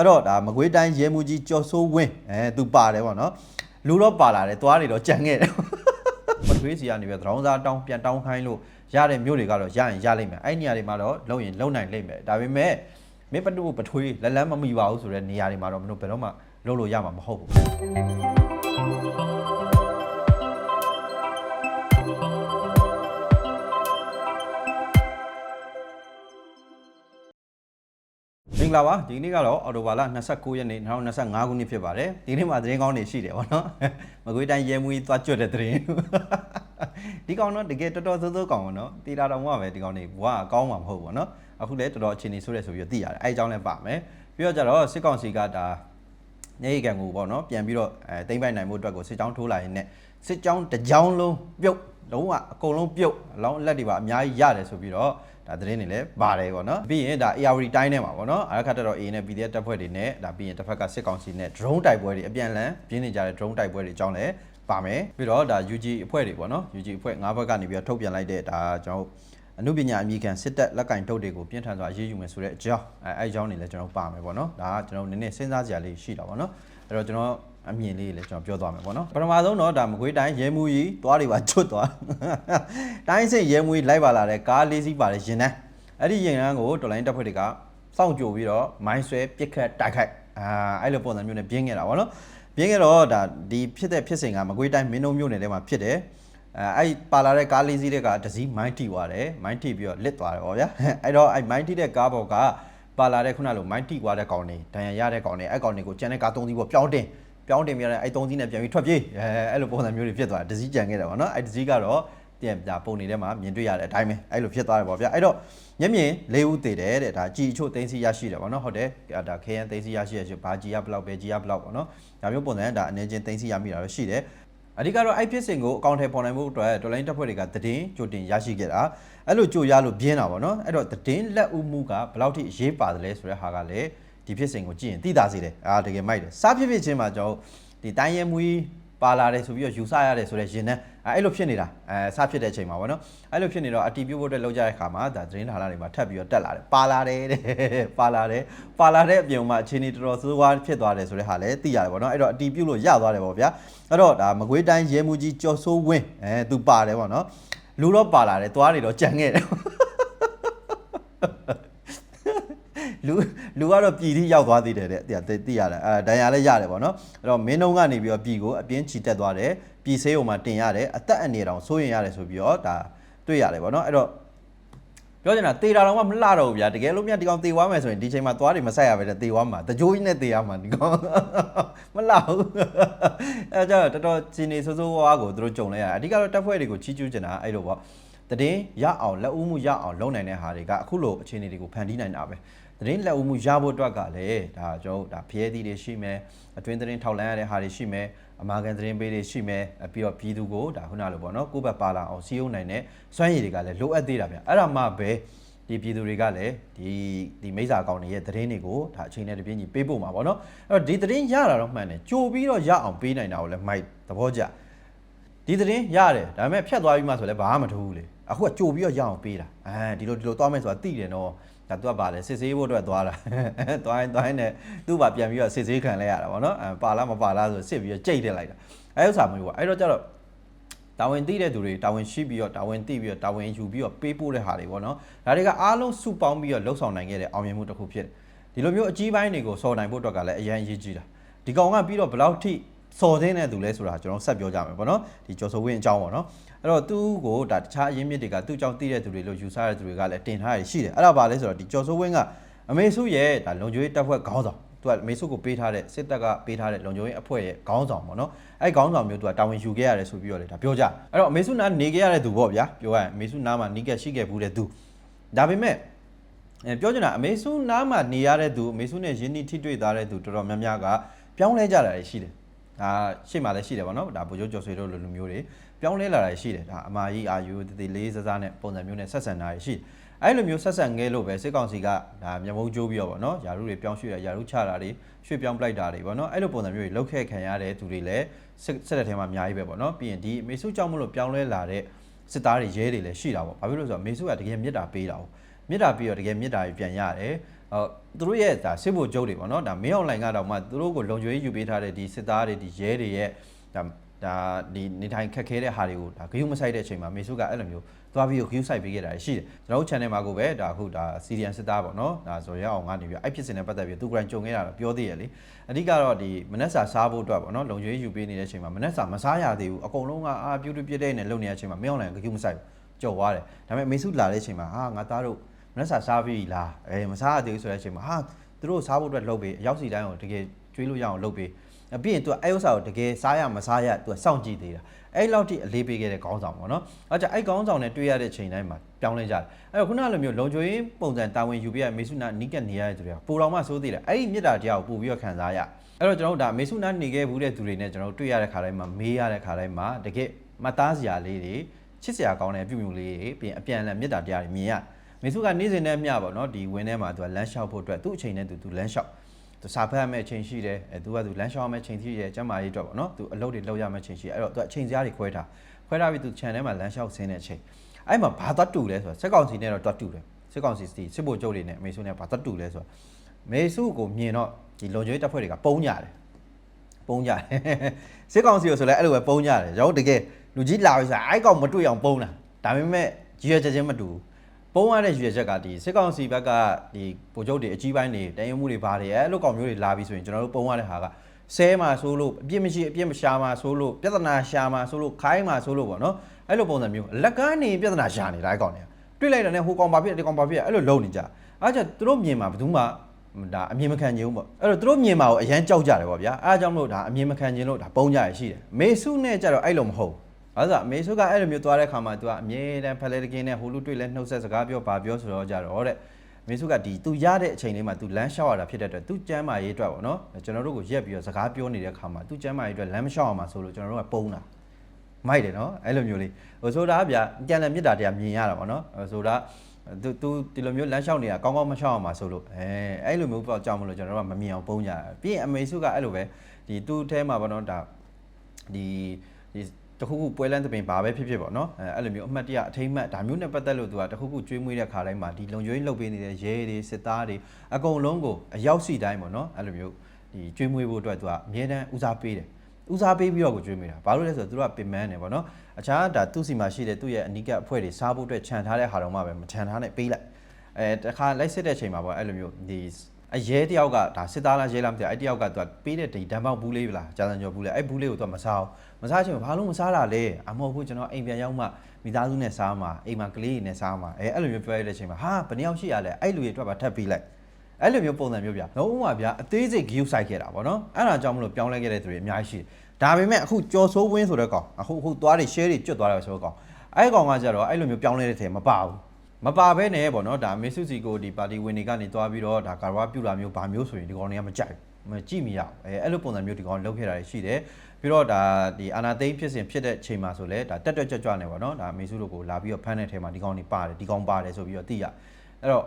အဲ့တော့ဒါမကွေးတိုင်းရဲမှုကြီးကျော်စိုးဝင်းအဲသူပါတယ်ပေါ့နော်လူတော့ပါလာတယ်သွားတွေတော့ကြံခဲ့တယ်ပထွေးစီကနေပြီးတော့သရောင်းစားတောင်းပြန်တောင်းခိုင်းလို့ရတဲ့မျိုးတွေကတော့ရရင်ရလိမ့်မယ်အဲ့ဒီနေရာတွေမှာတော့လုံရင်လုံနိုင်လိမ့်မယ်ဒါပေမဲ့မင်းပတုပထွေးလက်လန်းမမိပါဘူးဆိုတဲ့နေရာတွေမှာတော့မင်းတို့ဘယ်တော့မှလုံလို့ရမှာမဟုတ်ဘူး ဂလာပါဒီနေ့ကတော့အော်တိုဘာလ29ရက်နေ့2025ခုနှစ်ဖြစ်ပါတယ်ဒီနေ့မှာသတင်းကောင်းတွေရှိတယ်ဗောနော်မကွေးတိုင်းရဲမှုကြီးသွားကြွတဲ့သတင်းဒီကောင်တော့တကယ်တော်တော်စိုးစိုးကောင်ဗောနော်တီတာတော်မှပဲဒီကောင်တွေဘွားအကောင်းမှာမဟုတ်ဗောနော်အခုလည်းတော်တော်အခြေအနေဆိုးတယ်ဆိုပြီးတော့သိရတယ်အဲအကြောင်းလည်းပါမယ်ပြီးတော့ကြတော့စစ်ကောင်စီကဒါနေရီကန်ကိုဗောနော်ပြန်ပြီးတော့အဲတိမ့်ပိုက်နိုင်မှုအတွက်ကိုစစ်ကြောင်းထိုးလာရင်းနဲ့စစ်ကြောင်းတစ်ကြောင်းလုံးပြုတ်လုံးဝအကုန်လုံးပြုတ်အလောင်းအလက်တွေပါအများကြီးရတယ်ဆိုပြီးတော့ ဒါသတင်းတွေလည်းပါတယ်ပေါ့နော်ပြီးရင်ဒါ ARD တိုင်းထဲမှာပေါ့နော်အရခတ်တက်တော့ A နဲ့ PDF တပ်ဖွဲ့တွေနဲ့ဒါပြီးရင်တစ်ဖက်ကစစ်ကောင်စီနဲ့ drone တိုက်ပွဲတွေအပြန်အလှန်ပြင်းနေကြတဲ့ drone တိုက်ပွဲတွေအကြောင်းလည်းပါမယ်ပြီးတော့ဒါ UG အဖွဲ့တွေပေါ့နော် UG အဖွဲ့၅ဘက်ကနေပြီးတော့ထုတ်ပြန်လိုက်တဲ့ဒါကျွန်တော်အမှုပညာအမိခံစစ်တပ်လက်ကင်ထုတ်တွေကိုပြင်းထန်စွာအရေးယူမယ်ဆိုတဲ့အကြောင်းအဲအဲအကြောင်းတွေလည်းကျွန်တော်ပါမယ်ပေါ့နော်ဒါကကျွန်တော်နည်းနည်းစဉ်းစားစရာလေးရှိတာပေါ့နော်အဲ့တော့ကျွန်တော် အမြင်လေးလည်းကျွန်တော်ပြောသွားမယ်ပေါ့နော်ပထမဆုံးတော့ဒါမကွေးတိုင်းရဲမှုကြီးသွားတွေပါချွတ်သွားတိုင်းစစ်ရဲမှုကြီးလိုက်ပါလာတဲ့ကားလေးစီးပါတဲ့ရင်တန်းအဲ့ဒီရင်တန်းကိုတော်လိုင်းတပ်ဖွဲ့တွေကစောင့်ကြိုပြီးတော့မိုင်းဆွဲပစ်ခတ်တိုက်ခိုက်အာအဲ့လိုပုံစံမျိုးနဲ့ပြင်းခဲ့တာပေါ့နော်ပြင်းခဲ့တော့ဒါဒီဖြစ်တဲ့ဖြစ်စဉ်ကမကွေးတိုင်းမင်းတို့မြို့နယ်ထဲမှာဖြစ်တယ်အဲအဲ့ပါလာတဲ့ကားလေးစီးတဲ့ကတစည်းမိုင်းထိသွားတယ်မိုင်းထိပြီးတော့လစ်သွားတယ်ဗောဗျာအဲ့တော့အဲ့မိုင်းထိတဲ့ကားပေါ်ကပါလာတဲ့ခုနလိုမိုင်းထိသွားတဲ့ကောင်တွေဒဏ်ရာရတဲ့ကောင်တွေအဲ့ကောင်တွေကိုကျန်တဲ့ကားသုံးစီးပေါ်ပြောင်းတင် ပြောင်းတင်ပြရတဲ့အဲ့သုံးစီးနဲ့ပြန်ပြီးထွက်ပြေးအဲအဲ့လိုပုံစံမျိုးတွေဖြစ်သွားတယ်တစည်းကြံခဲ့တယ်ဗောနော်အဲ့တစည်းကတော့ပြန်ပြပုံနေထဲမှာမြင်တွေ့ရတဲ့အတိုင်းပဲအဲ့လိုဖြစ်သွားတယ်ဗောဗျာအဲ့တော့မျက်မြင်၄ဦးတည်တယ်တဲ့ဒါကြည်အချို့သိန်းစီရရှိတယ်ဗောနော်ဟုတ်တယ်ဒါခရမ်းသိန်းစီရရှိရရှိဘာကြည်ရဘလောက်ပဲကြည်ရဘလောက်ဗောနော်ဒါမျိုးပုံစံဒါအနေချင်းသိန်းစီရမိတာတော့ရှိတယ်အဓိကတော့အဲ့ဖြစ်စဉ်ကိုအကောင့်ထဲပေါ်နိုင်မှုအတွက်တော်လိုင်းတပ်ဖွဲ့တွေကသတင်းကြိုတင်ရရှိခဲ့တာအဲ့လိုကြိုရလို့ပြင်းတာဗောနော်အဲ့တော့သတင်းလက်ဦးမှုကဘယ်လောက်ထိအရေးပါတယ်လဲဆိုတဲ့ဟာကလည်း ဒီဖြစ်စဉ်ကိုကြည့်ရင်သိသာစေတယ်အာတကယ်မိုက်တယ်စားဖြစ်ဖြစ်ချင်းမှာကျွန်တော်ဒီတိုင်းရဲမွေးပါလာတယ်ဆိုပြီးတော့ယူဆရတယ်ဆိုတဲ့ရင်နဲ့အဲ့လိုဖြစ်နေတာအဲစဖြစ်တဲ့အချိန်မှာဗောနော်အဲ့လိုဖြစ်နေတော့အတီးပြုတ်ဖို့အတွက်လောက်ကြတဲ့ခါမှာဒါသတင်းဌာနတွေမှာထပ်ပြီးတော့တက်လာတယ်ပါလာတယ်တဲ့ပါလာတယ်ပါလာတဲ့အပြင်မှာအခြေအနေတော်တော်ဆိုးဝါးဖြစ်သွားတယ်ဆိုတဲ့ဟာလည်းသိရတယ်ဗောနော်အဲ့တော့အတီးပြုတ်လို့ရသွားတယ်ဗောဗျာအဲ့တော့ဒါမကွေးတိုင်းရဲမှုကြီးကျော်စိုးဝင်းအဲသူပါတယ်ဗောနော်လူတော့ပါလာတယ်သွားတွေတော့ကြံခဲ့တယ် လူလူကတော့ပြည်ထိရောက်သွားသေးတယ်တဲ့သိသိရတယ်အဲဒဏ်ရာလည်းရတယ်ပေါ့နော်အဲ့တော့မင်းနှုံးကနေပြီးတော့ပြည်ကိုအပြင်းချီတက်သွားတယ်ပြည်ဆေးုံမှာတင်ရတယ်အသက်အန္တရာယ်တောင်စိုးရင်ရတယ်ဆိုပြီးတော့ဒါတွေ့ရတယ်ပေါ့နော်အဲ့တော့ပြောချင်တာတေတာတော့မလှတော့ဘူးဗျာတကယ်လို့မြတ်ဒီကောင်တေသွားမယ်ဆိုရင်ဒီချိန်မှာသွားတွေမဆက်ရပဲတဲ့တေသွားမှာတကြိုးကြီးနဲ့တေရမှာဒီကောင်မလှဘူးအဲကြောင့်တော်တော်စီနေဆိုးဆိုးဝါးကိုသူတို့ကြုံလဲရတယ်အဓိကတော့တက်ဖွဲ့တွေကိုချီးကျူးချင်တာအဲ့လိုပေါ့တည်င်းရအောင်လက်ဦးမှုရအောင်လုပ်နိုင်တဲ့ဟာတွေကအခုလိုအခြေအနေတွေကိုဖန်တီးနိုင်တာပဲ သတင်းလက်ဦးမှုရဖို့အတွက်ကလည်းဒါကျွန်တော်တို့ဒါဖျဲသီးတွေရှိမယ်အတွင်းသတင်းထောက်လန်းရတဲ့ဟာတွေရှိမယ်အမာကန်သတင်းပေးတွေရှိမယ်ပြီးတော့ပြည်သူကိုဒါခုနလိုပေါ့နော်ကိုယ့်ဘက်ပါလာအောင်စီးရုံးနိုင်တဲ့စွမ်းရည်တွေကလည်းလိုအပ်သေးတာဗျအဲ့ဒါမှပဲဒီပြည်သူတွေကလည်းဒီဒီမိစ္ဆာကောင်တွေရဲ့သတင်းတွေကိုဒါအချိန်နဲ့တပြေးညီပေးဖို့မှာပေါ့နော်အဲ့တော့ဒီသတင်းရတာတော့မှန်တယ်ကြိုပြီးတော့ရအောင်ပေးနိုင်တာကိုလည်းမိုက်သဘောကျဒီသတင်းရတယ်ဒါပေမဲ့ဖြတ်သွားပြီးမှဆိုလည်းဘာမှမထူးဘူးလေအခုကကြိုပြီးတော့ရအောင်ပေးတာအဲဒီလိုဒီလိုသွားမယ်ဆိုတာသိတယ်နော် ဒါသူကပါလေစစ်ဆေးဖို့အတွက်သွားတာသွားရင်သွားရင်လည်းသူ့ဘာပြန်ပြီးတော့စစ်ဆေးခံလဲရတာဗောနော်အဲပါလားမပါလားဆိုစစ်ပြီးတော့ကြိတ်တက်လိုက်တာအဲဥစ္စာမျိုးပေါ့အဲ့တော့ကျတော့တာဝန်သိတဲ့သူတွေတာဝန်ရှိပြီးတော့တာဝန်သိပြီးတော့တာဝန်ယူပြီးတော့ပေးပို့တဲ့ဟာတွေဗောနော်ဒါတွေကအားလုံးစုပေါင်းပြီးတော့လှုပ်ဆောင်နိုင်ခဲ့တဲ့အောင်မြင်မှုတစ်ခုဖြစ်တယ်ဒီလိုမျိုးအကြီးပိုင်းတွေကိုစော်နိုင်ဖို့အတွက်ကလည်းအရန်အရေးကြီးတာဒီကောင်ကပြီးတော့ဘယ်လောက်ထိစော်သင်းတဲ့သူလဲဆိုတာကျွန်တော်ဆက်ပြောကြမယ်ဗောနော်ဒီကျော်စိုးဝင်းအကြောင်းဗောနော် အဲ့တော့သူ့ကိုဒါတခြားအရင်းမြစ်တွေကသူ့ကြောင့်သိတဲ့သူတွေလို့ယူဆတဲ့သူတွေကလည်းတင်ထားရရှိတယ်အဲ့ဒါပါလဲဆိုတော့ဒီကျော်စိုးဝင်းကအမေစုရဲ့ဒါလုံခြုံရေးတပ်ဖွဲ့ခေါင်းဆောင်သူကအမေစုကိုပေးထားတဲ့စစ်တပ်ကပေးထားတဲ့လုံခြုံရေးအဖွဲ့ရဲ့ခေါင်းဆောင်ပေါ့နော်အဲ့ခေါင်းဆောင်မျိုးသူကတာဝန်ယူခဲ့ရတယ်ဆိုပြီးတော့လေဒါပြောကြအဲ့တော့အမေစုနားနေခဲ့ရတဲ့သူပေါ့ဗျာပြောရရင်အမေစုနားမှာနီးကက်ရှိခဲ့ဘူးတဲ့သူဒါပေမဲ့အဲပြောချင်တာအမေစုနားမှာနေရတဲ့သူအမေစုနဲ့ရင်းနှီးထိတွေ့သားတဲ့သူတော်တော်များများကပြောင်းလဲကြတာရှိတယ်ဒါရှေ့မှာလည်းရှိတယ်ပေါ့နော်ဒါဗိုလ်ချုပ်ကျော်ဆွေတို့လိုလူမျိုးတွေ ပြောင်းလဲလာတာရှိတယ်ဒါအမာကြီးအာယူတတိလေးစားစားနဲ့ပုံစံမျိုးနဲ့ဆက်ဆံတာရှိတယ်အဲ့လိုမျိုးဆက်ဆံခဲ့လို့ပဲစစ်ကောင်စီကဒါမျက်မုံကျိုးပြီးတော့ဗောနော်ယာရုတွေပြောင်းရွှေ့ရယာရုချတာတွေရွှေ့ပြောင်းပလိုက်တာတွေဗောနော်အဲ့လိုပုံစံမျိုးတွေလောက်ခဲ့ခံရတဲ့သူတွေလည်းစစ်စစ်တပ်ထဲမှာအများကြီးပဲဗောနော်ပြီးရင်ဒီမေစုကြောင့်မလို့ပြောင်းလဲလာတဲ့စစ်သားတွေရဲတွေလည်းရှိတာဗောဘာဖြစ်လို့လဲဆိုတော့မေစုကတကယ်မြစ်တာပေးတာဗောမြစ်တာပြီးတော့တကယ်မြစ်တာကြီးပြန်ရတယ်ဟုတ်သူတို့ရဲ့ဒါစစ်ဖို့ကြုတ်တွေပေါ့နော်ဒါမင်းအွန်လိုင်းကတော့မှသူတို့ကိုလုံခြုံရေးယူပေးထားတဲ့ဒီစစ်သားတွေဒီရဲတွေရဲ့ဒါ ဒါဒီနေထိုင်ခက်ခဲတဲ့ဟာတွေကိုဒါဂယုမဆိုင်တဲ့အချိန်မှာမေဆုကအဲ့လိုမျိုးသွားပြီးဂယုဆိုင်ပေးခဲ့တာရှိတယ်ကျွန်တော်တို့ channel မှာကိုပဲဒါအခုဒါစီရီယန်စစ်သားပေါ့နော်ဒါဆိုရအောင်ကနေပြီးအဲ့ဖြစ်စဉ်နဲ့ပတ်သက်ပြီးသူကကြုံခဲ့တာတော့ပြောသေးရလေအဓိကတော့ဒီမနက်စာစားဖို့အတွက်ပေါ့နော်လုံခြုံရေးယူပေးနေတဲ့အချိန်မှာမနက်စာမစားရသေးဘူးအကုန်လုံးကအာပြူတူပြည့်တဲ့နဲ့လုံနေတဲ့အချိန်မှာမင်းအွန်လိုင်းဂယုမဆိုင်ကြော်သွားတယ်ဒါပေမဲ့မေဆုလာတဲ့အချိန်မှာဟာငါသားတို့မနှက်စာစားပြီလားအဲမစားရသေးဘူးဆိုတဲ့အချိန်မှာဟာသူတို့စားဖို့အတွက်လုပ်ပေးအရောက်စီတိုင်းကိုတကယ်ကျွေးလို့ရအောင်လုပ်ပေးအ ပြီးရင် तू အဲ့ဥစ္စာကိုတကယ်စားရမစားရ तू စောင့်ကြည့်သေးတာအဲ့လောက်ထိအလေးပေးခဲ့တဲ့ခေါင်းဆောင်ပေါ့နော်အဲကြအဲ့ခေါင်းဆောင်နဲ့တွေ့ရတဲ့ချိန်တိုင်းမှာပြောင်းလဲကြတယ်အဲ့တော့ခုနကလိုမျိုးလုံချိုရင်းပုံစံတာဝန်ယူပြရမေဆုနာနီးကပ်နေရတဲ့သူတွေကပိုတော်မှစိုးသေးတယ်အဲ့ဒီမြစ်တာတရားကိုပို့ပြီးတော့ခံစားရအဲ့တော့ကျွန်တော်တို့ဒါမေဆုနာနေခဲ့ဘူးတဲ့သူတွေနဲ့ကျွန်တော်တို့တွေ့ရတဲ့ခါတိုင်းမှာမေးရတဲ့ခါတိုင်းမှာတကယ်မသားစရာလေးတွေချစ်စရာကောင်းတဲ့ပြုမှုလေးတွေပြီးရင်အပြန်အလှန်မြစ်တာတရားတွေမြင်ရမေဆုကနေ့စဉ်နဲ့မျှပေါ့နော်ဒီဝင်းထဲမှာသူကလမ်းလျှောက်ဖို့အတွက်သူ့အချိန်နဲ့သူသူလမ်းလျှောက် သူစာဖတ်ရမယ့်အချိန်ရှိတယ်အဲသူကသူလမ်းလျှောက်ရမယ့်အချိန်ရှိတယ်ကျန်းမာရေးအတွက်ပေါ့နော်သူအလုပ်တွေလုပ်ရမယ့်အချိန်ရှိတယ်အဲ့တော့သူအချိန်စရာတွေခွဲထားခွဲထားပြီးသူ channel မှာလမ်းလျှောက်ဆင်းတဲ့အချိန်အဲ့မှာဘာသွားတူလဲဆိုတော့စက်ကောင်စီနဲ့တော့တွတ်တူတယ်စက်ကောင်စီစီစစ်ဖို့ကြုတ်တွေနဲ့မေဆုနဲ့ဘာသွားတူလဲဆိုတော့မေဆုကိုမြင်တော့ဒီလုံခြုံရေးတပ်ဖွဲ့တွေကပုံကြတယ်ပုံကြတယ်စစ်ကောင်စီကိုဆိုလဲအဲ့လိုပဲပုံကြတယ်ကျွန်တော်တကယ်လူကြီးလာပြီဆိုအဲ့ကောင်မတွေ့အောင်ပုံတာဒါပေမဲ့ကြီးရချက်ချင်းမတူဘူး ပုံရတဲ့ရွေချက်ကဒီစစ်ကောင်စီဘက်ကဒီဗိုလ်ချုပ်တွေအကြီးပိုင်းတွေတန်ရုံမှုတွေပါတယ်အဲ့လိုကောင်မျိုးတွေလာပြီးဆိုရင်ကျွန်တော်တို့ပုံရတဲ့ဟာကဆဲမှာဆိုလို့အပြစ်မရှိအပြစ်မရှာမှာဆိုလို့ပြဿနာရှာမှာဆိုလို့ခိုင်းမှာဆိုလို့ပေါ့နော်အဲ့လိုပုံစံမျိုးလက်ကားနေပြဿနာရှာနေတာအဲ့ကောင်တွေကတွေ့လိုက်တာနဲ့ဟိုကောင်ပါဖြစ်ဒီကောင်ပါဖြစ်အဲ့လိုလုံနေကြအဲ့ကြောင့်သူတို့မြင်မှာဘယ်သူမှဒါအမြင်မခံခြင်းဘူးပေါ့အဲ့တော့သူတို့မြင်မှာကိုအရန်ကြောက်ကြတယ်ပေါ့ဗျာအဲ့ဒါကြောင့်မလို့ဒါအမြင်မခံခြင်းလို့ဒါပုံကြရရှိတယ်မေဆုနဲ့ကြတော့အဲ့လိုမဟုတ် ဘာလို့ဆိုအမေစုကအဲ့လိုမျိုးသွားတဲ့ခါမှာသူကအမြဲတမ်းဖလဲတကင်းနဲ့ဟိုလူတွေ့လဲနှုတ်ဆက်စကားပြောပါပြောဆိုတော့ကြတော့တဲ့မင်းစုကဒီသူရတဲ့အချိန်လေးမှာသူလမ်းလျှောက်ရတာဖြစ်တဲ့အတွက်သူကျမ်းမာရေးအတွက်ပေါ့နော်ကျွန်တော်တို့ကိုရက်ပြီးတော့စကားပြောနေတဲ့ခါမှာသူကျမ်းမာရေးအတွက်လမ်းမလျှောက်အောင်မှာဆိုလို့ကျွန်တော်တို့ကပုံတာမိုက်တယ်နော်အဲ့လိုမျိုးလေးဟိုဆိုတာဗျာပြန်လည်းမြစ်တာတရားမြင်ရတာပေါ့နော်ဆိုတာသူသူဒီလိုမျိုးလမ်းလျှောက်နေတာကောင်းကောင်းမလျှောက်အောင်မှာဆိုလို့အဲအဲ့လိုမျိုးပေါ့ကြောင်းမလို့ကျွန်တော်တို့ကမမြင်အောင်ပုံကြပြီးရင်အမေစုကအဲ့လိုပဲဒီသူ့အแทမှာပေါ့နော်ဒါဒီဒီ တခုခုပွဲလန်းသပင်ဘာပဲဖြစ်ဖြစ်ပေါ့နော်အဲအဲ့လိုမျိုးအမှတ်တရအထိမ့်မှတ်ဒါမျိုးနဲ့ပတ်သက်လို့သူကတခုခုကျွေးမွေးတဲ့ခါတိုင်းမှာဒီလုံခြုံရေးလုပ်ပေးနေတဲ့ရဲတွေစစ်သားတွေအကုန်လုံးကိုအရောက်စီတိုင်းပေါ့နော်အဲ့လိုမျိုးဒီကျွေးမွေးဖို့အတွက်သူကအမြဲတမ်းဦးစားပေးတယ်ဦးစားပေးပြီးတော့ကိုကျွေးမွေးတာဘာလို့လဲဆိုတော့သူတို့ကပင်မန်းတယ်ပေါ့နော်အခြားဒါသူ့စီမှာရှိတဲ့သူ့ရဲ့အနိကအဖွဲ့တွေစားဖို့အတွက်ခြံထားတဲ့ဟာတော့မှပဲမခြံထားနဲ့ပေးလိုက်အဲတခါလိုက်စစ်တဲ့ချိန်မှာပေါ့အဲ့လိုမျိုးဒီ အရဲတယောက်ကဒါစစ်သားလားရဲလားမသိဘူးအဲ့တယောက်ကသူကပေးတဲ့ဒီဓာတ်ပေါက်ဘူးလေးလားဂျာစံကျော်ဘူးလေးအဲ့ဘူးလေးကိုသူကမစားဘူးမစားချင်ဘူးဘာလို့မစားတာလဲအမဟုတ်ဘူးကျွန်တော်အိမ်ပြန်ရောက်မှမိသားစုနဲ့စားမှာအိမ်မှာကလေးတွေနဲ့စားမှာအဲအဲ့လိုမျိုးပြောရတဲ့အချိန်မှာဟာဘယ်နှစ်ယောက်ရှိရလဲအဲ့လူတွေအတွက်ပါထပ်ပေးလိုက်အဲ့လိုမျိုးပုံစံမျိုးဗျလုံးဝဗျအသေးစိတ်ဂယူဆိုင်ခဲ့တာဗောနော်အဲ့ဒါကြောင့်မလို့ပြောင်းလဲခဲ့တဲ့သူတွေအများကြီးရှိတယ်ဒါပေမဲ့အခုကြော်စိုးဝင်းဆိုတဲ့ကောင်အခုအခုသွားတွေ share တွေကျွတ်သွားတယ်ဆိုတော့ကောင်အဲ့ကောင်ကကြတော့အဲ့လိုမျိုးပြောင်းလဲတဲ့ထဲမပါဘူး မပါဘဲနဲ့ပေါ့နော်ဒါမေဆုစီကိုဒီပါတီဝင်တွေကနေတွားပြီးတော့ဒါကာရဝပြူလာမျိုးဗာမျိုးဆိုရင်ဒီကောင်တွေကမကြိုက်ဘူးမကြည့်မရဘူးအဲအဲ့လိုပုံစံမျိုးဒီကောင်လောက်ခဲ့တာရှိတယ်ပြီးတော့ဒါဒီအာနာသိန်းဖြစ်စဉ်ဖြစ်တဲ့ချိန်မှာဆိုလဲဒါတက်တက်ကြွကြွနေပေါ့နော်ဒါမေဆုတို့ကိုလာပြီးတော့ဖမ်းတဲ့ထဲမှာဒီကောင်တွေပါတယ်ဒီကောင်ပါတယ်ဆိုပြီးတော့သိရအဲ့တော့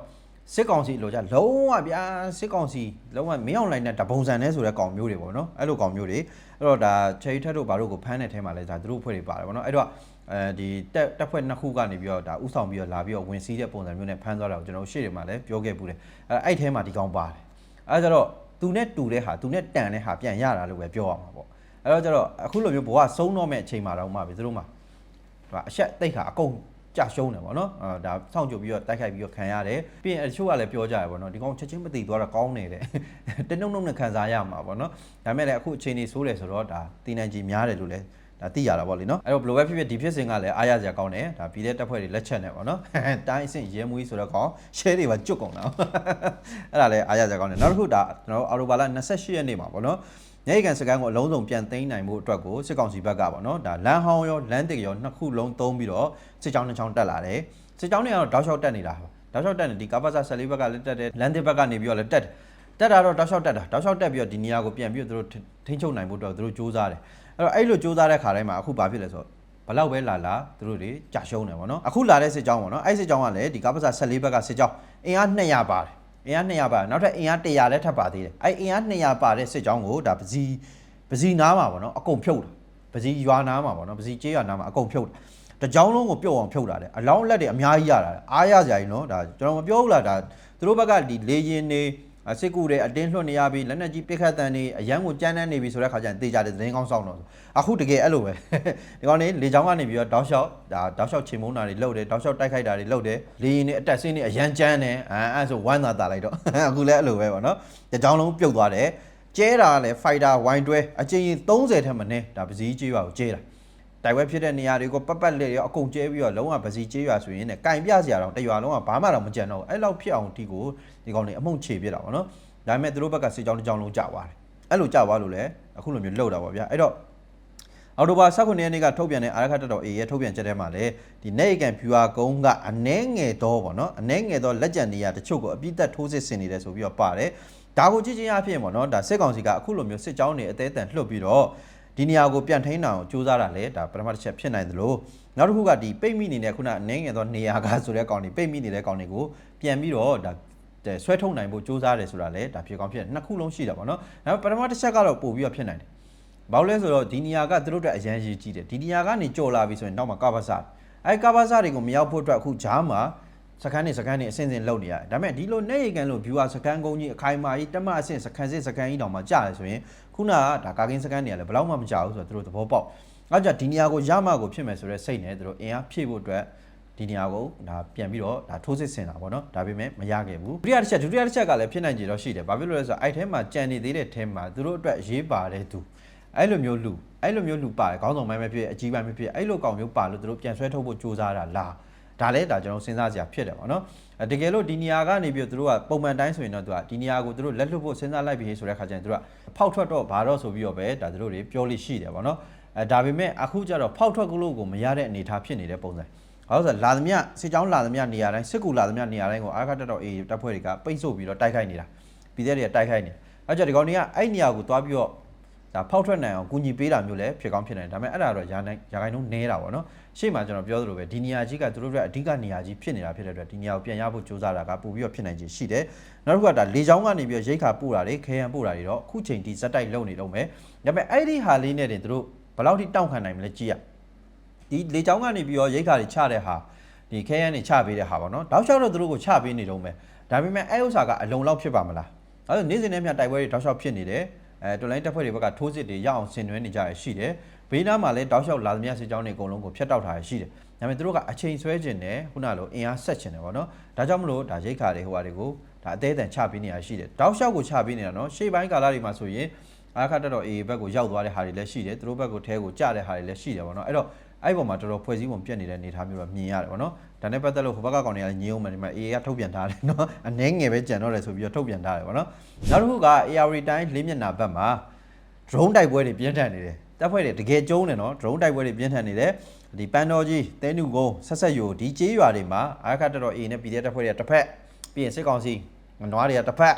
စစ်ကောင်စီလိုကြလုံးဝဗျာစစ်ကောင်စီလုံးဝမင်းအောင်လိုင်းနဲ့တပုံစံနဲ့ဆိုတဲ့ကောင်မျိုးတွေပေါ့နော်အဲ့လိုကောင်မျိုးတွေအဲ့တော့ဒါချယ်ရီထက်တို့ဘာတို့ကိုဖမ်းတဲ့ထဲမှာလဲဒါသူတို့ဖွဲ့တွေပါတယ်ပေါ့နော်အဲ့တော့ အဲဒီတက်တက်ဖွဲ့နှစ်ခုကနေပြီးတော့ဒါဥဆောင်ပြီးတော့လာပြီးတော့ဝင်စီးတဲ့ပုံစံမျိုးနဲ့ဖမ်းသွားတာကိုကျွန်တော်တို့ရှေ့တွေမှာလည်းပြောခဲ့ပူတယ်အဲအဲ့ထဲမှာဒီကောင်ပါတယ်အဲဒါကြတော့သူနဲ့တူတဲ့ဟာသူနဲ့တန်တဲ့ဟာပြန်ရတာလို့ပဲပြောရမှာပေါ့အဲတော့ကြတော့အခုလိုမျိုးဘဝဆုံးတော့မဲ့အချိန်မှာတော့မှပဲသူတို့မှာဟိုအဆက်တိတ်ခါအကုန်ကြရှုံးတယ်ပေါ့နော်အဲဒါစောင့်ကြပြီးတော့တိုက်ခိုက်ပြီးတော့ခံရတယ်ပြီးရင်အချို့ကလည်းပြောကြရပေါ့နော်ဒီကောင်ချက်ချင်းမသိသွားတော့ကောင်းနေတယ်တနှုံနှုံနဲ့ခံစားရမှာပေါ့နော်ဒါပေမဲ့လည်းအခုအချိန်ကြီးဆိုးတယ်ဆိုတော့ဒါတည်နိုင်ကြီးများတယ်လို့လည်း ဒါသိရတာပေါ့လေနော်အဲ့တော့ဘယ်လိုပဲဖြစ်ဖြစ်ဒီဖြစ်စဉ်ကလည်းအားရစရာကောင်းတယ်ဒါပြည်တဲ့တပ်ဖွဲ့တွေလက်ချက်နဲ့ပေါ့နော်တိုင်းအဆင့်ရဲမွေးဆိုတော့ကောင် share တွေပါကျွတ်ကုန်တာအဲ့ဒါလည်းအားရစရာကောင်းတယ်နောက်တစ်ခုဒါကျွန်တော်တို့အော်တိုဘာလ28ရက်နေ့မှာပေါ့နော်ညအိကန်စကန်ကိုအလုံးစုံပြန်သိမ်းနိုင်မှုအတွက်ကိုစစ်ကောင်စီဘက်ကပေါ့နော်ဒါလမ်းဟောင်းရောလမ်းတစ်ရောနှစ်ခုလုံးသုံးပြီးတော့စစ်ကြောင်းနှစ်ချောင်းတက်လာတယ်စစ်ကြောင်းတွေကတော့တောက်လျှောက်တက်နေတာတောက်လျှောက်တက်နေဒီကပ္ပစာ14ဘက်ကလည်းတက်တယ်လမ်းတစ်ဘက်ကနေပြီးတော့လည်းတက်တယ်တက်တာတော့တောက်လျှောက်တက်တာတောက်လျှောက်တက်ပြီးတော့ဒီနေရာကိုပြန်ပြီးတော့သူတို့ထိန်းချုပ်နိုင်ဖို့အတွက်သူတို့စူးစမ်းတယ် အဲ့တော့အဲ့လိုစူးစမ်းတဲ့ခါတိုင်းမှာအခုဘာဖြစ်လဲဆိုတော့ဘလောက်ပဲလာလာသူတို့တွေကြာရှုံးတယ်ဗောနော်အခုလာတဲ့စစ်ကြောင်းဗောနော်အဲ့စစ်ကြောင်းကလည်းဒီကပ္ပစာ14ဘက်ကစစ်ကြောင်းအင်အား200ပါတယ်အင်အား200ပါနောက်ထပ်အင်အား100လည်းထပ်ပါသေးတယ်အဲ့အင်အား200ပါတဲ့စစ်ကြောင်းကိုဒါပစီပစီနားမှာဗောနော်အကုန်ဖြုတ်တာပစီရွာနားမှာဗောနော်ပစီကျေးရွာနားမှာအကုန်ဖြုတ်တာတကြောင်းလုံးကိုပြုတ်အောင်ဖြုတ်တာလေအလောင်းလက်တွေအများကြီးရတာအားရကြရင်နော်ဒါကျွန်တော်မပြောဘူးလားဒါသူသူတို့ဘက်ကဒီလေရင်နေအ စစ်ကူတွေအတင်းလွှတ်နေရပြီးလက်နက်ကြီးပစ်ခတ်တန်နေအရန်ကိုကြမ်းတမ်းနေပြီဆိုတဲ့ခါကျရင်တေချာတဲ့သတင်းကောင်းဆောင်တော့အခုတကယ်အဲ့လိုပဲဒီကောင်နေလေချောင်းကနေပြီးတော့တောက်လျှောက်ဒါတောက်လျှောက်ချိန်မုန်းတာတွေလုပ်တယ်တောက်လျှောက်တိုက်ခိုက်တာတွေလုပ်တယ်လေရင်နေအတက်ဆင်းနေအရန်ကြမ်းတယ်အဲအဲ့ဆိုဝမ်းသာတာလိုက်တော့အခုလည်းအဲ့လိုပဲပေါ့နော်တကြောင်လုံးပြုတ်သွားတယ်ကျဲတာကလည်း fighter ဝိုင်းတွဲအချင်းရင်30ထက်မနည်းဒါပစည်းကြီးရွာကိုကျဲတာ တိုက်ပွဲဖြစ်တဲ့နေရာတွေကိုပတ်ပတ်လက်ရောအကုန်ကျဲပြီးတော့လုံးဝပစီကျဲရွာဆိုရင်ねကင်ပြစရာတော့တရွာလုံးကဘာမှတော့မကြံတော့ဘူးအဲ့လောက်ဖြစ်အောင်ဒီကိုဒီကောင်တွေအမှုန့်ချေပြစ်တာပေါ့နော်ဒါပေမဲ့သူတို့ဘက်ကစစ်ကြောင်းတစ်ကြောင်းလုံးကြာသွားတယ်အဲ့လိုကြာသွားလို့လည်းအခုလိုမျိုးလှုပ်တာပေါ့ဗျာအဲ့တော့အော်တိုဘာ19ရက်နေ့ကထုတ်ပြန်တဲ့အာရခတ်တော် A ရဲ့ထုတ်ပြန်ချက်ထဲမှာလည်းဒီနေကန်ဖြူဟာကုန်းကအနှဲငယ်တော့ပေါ့နော်အနှဲငယ်တော့လက်ကျန်နေရတချို့ကိုအပြစ်သက်ထိုးစစ်ဆင်နေတယ်ဆိုပြီးတော့ပါတယ်ဒါကိုကြည့်ချင်းအဖြစ်ပေါ့နော်ဒါစစ်ကောင်စီကအခုလိုမျိုးစစ်ကြောင်းတွေအသေးအတန်လှုပ်ပြီးတော့ ဒီနေရာကိုပြန်ထိန်းအောင်စူးစမ်းတာလေဒါပထမတစ်ချက်ဖြစ်နိုင်သလိုနောက်တစ်ခုကဒီပိတ်မိနေတဲ့ခုနအနေငယ်သောနေရာကဆိုတဲ့ကောင်တွေပိတ်မိနေတဲ့ကောင်တွေကိုပြန်ပြီးတော့ဒါတဲ့ဆွဲထုတ်နိုင်ဖို့စူးစမ်းတယ်ဆိုတာလေဒါဖြစ်ကောင်းဖြစ်တယ်နှစ်ခုလုံးရှိတာပေါ့နော်ဒါပေမဲ့ပထမတစ်ချက်ကတော့ပို့ပြီးတော့ဖြစ်နိုင်တယ်ဘာလို့လဲဆိုတော့ဒီနေရာကသူတို့အတွက်အရန်ရည်ကြီးတယ်ဒီနေရာကနေကြော်လာပြီဆိုရင်နောက်မှာကဘာစာအဲကဘာစာတွေကိုမရောက်ဖို့အတွက်အခုဂျားမှာ စကန်နေစကန်နေအစင်စင်လုံနေရတယ်ဒါပေမဲ့ဒီလိုနေရီကန်လို့ viewer စကန်ကုန်းကြီးအခိုင်အမာကြီးတက်မအစင်စကန်စစ်စကန်ကြီးတောင်မှကြားတယ်ဆိုရင်ခုနကဒါကာကင်းစကန်နေရလဲဘယ်တော့မှမကြောက်ဘူးဆိုတော့သူတို့သဘောပေါက်အဲကြောင့်ဒီနေရာကိုရမှကိုဖြစ်မယ်ဆိုတော့စိတ်နဲ့သူတို့အင်အားဖြည့်ဖို့အတွက်ဒီနေရာကိုဒါပြန်ပြီးတော့ဒါထိုးစစ်ဆင်တာပေါ့နော်ဒါပေမဲ့မရခဲ့ဘူးဒုတိယတစ်ချက်ဒုတိယတစ်ချက်ကလည်းဖြစ်နိုင်ကြတော့ရှိတယ်ဘာဖြစ်လို့လဲဆိုတော့အဲ့ထဲမှာကြံနေသေးတဲ့ထဲမှာသူတို့အတွက်ရေးပါတဲ့သူအဲ့လိုမျိုးလူအဲ့လိုမျိုးလူပါတယ်ခေါင်းဆောင်ပိုင်းပဲဖြစ်အကြီးပိုင်းပဲဖြစ်အဲ့လိုကောင်မျိုးပါလို့သူတို့ပြန်ဆွဲထုတ်ဖို့ကြိုးစားတာလား ဒါလည်းဒါကျွန်တော်စဉ်းစားစရာဖြစ်တယ်ပေါ့နော်အဲတကယ်လို့ဒီနေရာကနေပြီးတော့သူတို့ကပုံမှန်တိုင်းဆိုရင်တော့သူကဒီနေရာကိုသူတို့လက်လွတ်ဖို့စဉ်းစားလိုက်ပြီဆိုတဲ့ခါကျရင်သူတို့ကဖောက်ထွက်တော့ဘာတော့ဆိုပြီးတော့ပဲဒါသူတို့တွေပြောလို့ရှိတယ်ပေါ့နော်အဲဒါပေမဲ့အခုကျတော့ဖောက်ထွက်ကလို့ကိုမရတဲ့အနေအထားဖြစ်နေတဲ့ပုံစံဘာလို့ဆိုလာသမျှစစ်ကြောင်းလာသမျှနေရာတိုင်းစစ်ကူလာသမျှနေရာတိုင်းကိုအာခတ်တက်တော့အေးတပ်ဖွဲ့တွေကပိတ်ဆို့ပြီးတော့တိုက်ခိုက်နေတာပြည်သက်တွေကတိုက်ခိုက်နေအဲကြောင့်ဒီကောင်တွေကအဲ့နေရာကိုသွားပြီးတော့ ဒါဖောက်ထွက်နိုင်အောင်ကူညီပေးတာမျိုးလည်းဖြစ်ကောင်းဖြစ်နိုင်တယ်ဒါပေမဲ့အဲ့ဒါတော့ရာနိုင်ရာခိုင်နှုန်းနည်းတာပေါ့နော်ရှေ့မှာကျွန်တော်ပြောသလိုပဲဒီနေရာကြီးကသူတို့အတွက်အဓိကနေရာကြီးဖြစ်နေတာဖြစ်တဲ့အတွက်ဒီနေရာကိုပြန်ရဖို့ကြိုးစားတာကပို့ပြီးတော့ဖြစ်နိုင်ခြေရှိတယ်နောက်တစ်ခုကဒါလေချောင်းကနေပြီးတော့ရိတ်ခါပို့တာတွေခဲရန်ပို့တာတွေတော့အခုချိန်ထိဇက်တိုက်လုံနေတော့မယ်ဒါပေမဲ့အဲ့ဒီဟာလေးနဲ့တင်သူတို့ဘယ်လောက်ထိတောင့်ခံနိုင်မလဲကြည့်ရဒီလေချောင်းကနေပြီးတော့ရိတ်ခါတွေချတဲ့ဟာဒီခဲရန်တွေချပေးတဲ့ဟာပေါ့နော်တောက်လျှောက်တော့သူတို့ကိုချပေးနေတော့မယ်ဒါပေမဲ့အဲ့ဥစ္စာကအလုံလောက်ဖြစ်ပါမလားအဲ့ဒါနေ့စဉ်နဲ့မြတိုက်ပွဲတွေတောက်လျှောက်ဖြစ်နေတယ် အဲတော်လိုင်းတပ်ဖွဲ့တွေဘက်ကထိုးစစ်တွေရအောင်ဆင်နွှဲနေကြရရှိတယ်ဘေးနားမှာလည်းတောက်လျှောက်လာသမျှစစ်ကြောင်းတွေအကုန်လုံးကိုဖျက်တောက်ထားရရှိတယ်ဒါပေမဲ့သူတို့ကအချိန်ဆွဲခြင်းနဲ့ခုနလိုအင်အားဆက်ခြင်းတယ်ပေါ့နော်ဒါကြောင့်မလို့ဒါရိတ်ခါတွေဟိုဟာတွေကိုဒါအသေးအတန်ချပေးနေရရှိတယ်တောက်လျှောက်ကိုချပေးနေတာနော်ရှေ့ပိုင်းကာလတွေမှာဆိုရင်အားခတ်တက်တော့အေဘက်ကိုရောက်သွားတဲ့ဟာတွေလည်းရှိတယ်သူတို့ဘက်ကိုထဲကိုကျတဲ့ဟာတွေလည်းရှိတယ်ပေါ့နော်အဲ့တော့ အဲ့ပေါ်မှာတော်တော်ဖွဲ့စည်းပုံပြတ်နေတဲ့အနေအထားမျိုးတော့မြင်ရတယ်ပေါ့နော်ဒါနဲ့ပတ်သက်လို့ဟိုဘက်ကကောင်တွေကလည်းညင်းအောင်မယ်ဒီမှာ AA ကထုတ်ပြန်ထားတယ်နော်အနှဲငယ်ပဲကြံတော့တယ်ဆိုပြီးတော့ထုတ်ပြန်ထားတယ်ပေါ့နော်နောက်တစ်ခုက AR တိုင်းလေးမျက်နှာဘက်မှာ drone တိုက်ပွဲတွေပြင်းထန်နေတယ်တပ်ဖွဲ့တွေတကယ်ကျုံးတယ်နော် drone တိုက်ပွဲတွေပြင်းထန်နေတယ်ဒီပန်တော်ကြီးတဲနုကုန်းဆက်ဆက်ယိုဒီကျေးရွာတွေမှာအာခတ်တော် A နဲ့ PDF တပ်ဖွဲ့တွေကတစ်ဖက်ပြီးရင်စစ်ကောင်စီ နွားတွေကတစ်ဖက်